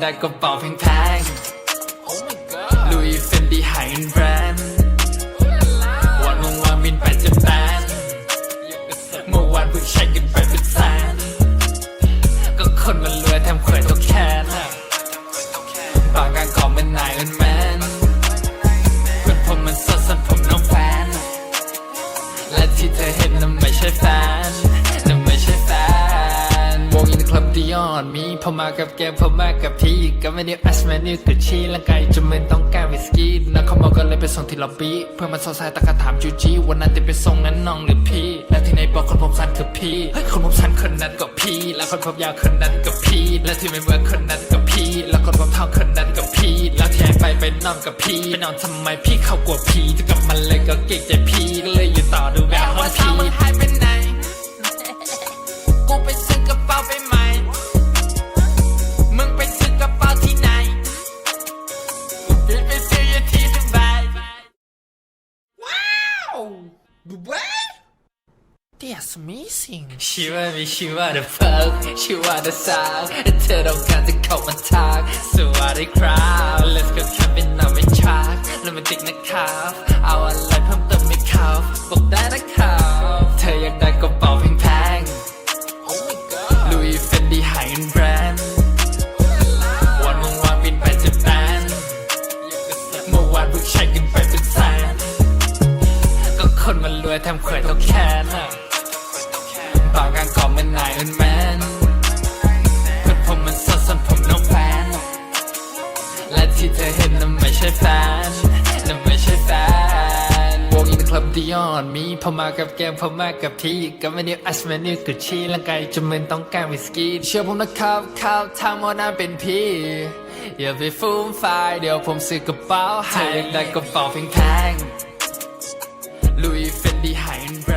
ได้กระเป๋าแพงๆลุยเฟนดีไฮแบรนด์วันวงวางบินไปจะแบนเมื่อวานเพิ่งใช้กัน บดิออนมีพอมากับแกพอมากับพี่ก็ไม่ได้แอสแมนนิวกับชีและไก่จะไม่ต้องการวิสกี้นักเขาบอกก็เลยไปส่งที่ล็อบบี้เพื่อมาสอดสายตะกะถามจูจี้วันนั้นจะไปส่งนั้นน้องหรือพี่ และที่ไหนบอกคนผมสั้นคือพี่เฮ้ยคนผมสั้นคนนั้นก็พี่ และคนผมยาวคนนั้นก็พี่ และที่ไม่เหมือนคนนั้นก็พี่ และคนผมเท่าคนนั้นก็พี่ แล้วที่ไปไปนอนกับพี่ไปนอนทำไมพี่เขากลัวพี่จะกลับมาเลยก็เก่งใจพี่ That's amazing ชื่อว่ามีชื่อว่า The Fuck ชื่อว่า The Sound เธอต้องการจะเข้ามาทักสวัสดีครับ Let's go camping on my track แล้ว คนมันรวยแถมเขยตัวแค้นอะบางการก่อมันนายมันแมนเพื่อนผมมันสดสนผมน้องแฟน และที่เธอเห็นนั้นไม่ใช่แฟนนั่นไม่ใช่แฟนวงอินคลับดิออนมีพอมากับแกมพอมากับพี่ก็ไม่ได้อัสแมนิวกุชี่ร่างกายจะมันต้องการวิสกี้เชื่อผมนะครับข้าวทางมอน้าเป็นพี่อย่าไปฟูมไฟายเดี๋ยวผมซื้อกระเป๋าให้เธออยากได้กระเป๋าแพงๆ behind